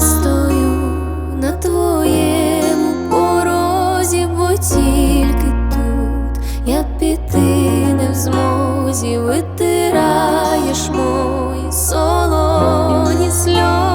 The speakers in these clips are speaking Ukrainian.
стою на твоєму порозі, бо тільки тут я піти не в змозі, витираєш мої солоні сльози.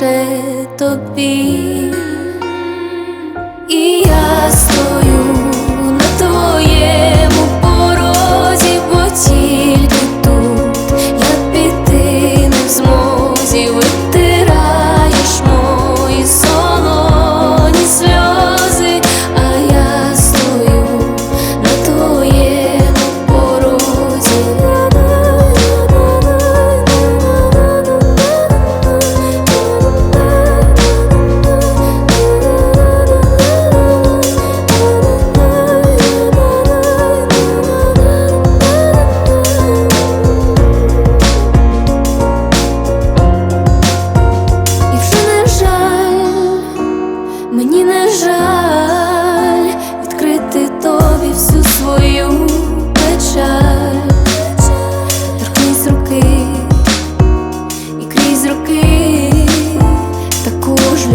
лише тобі. І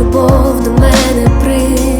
любов до мене прийде.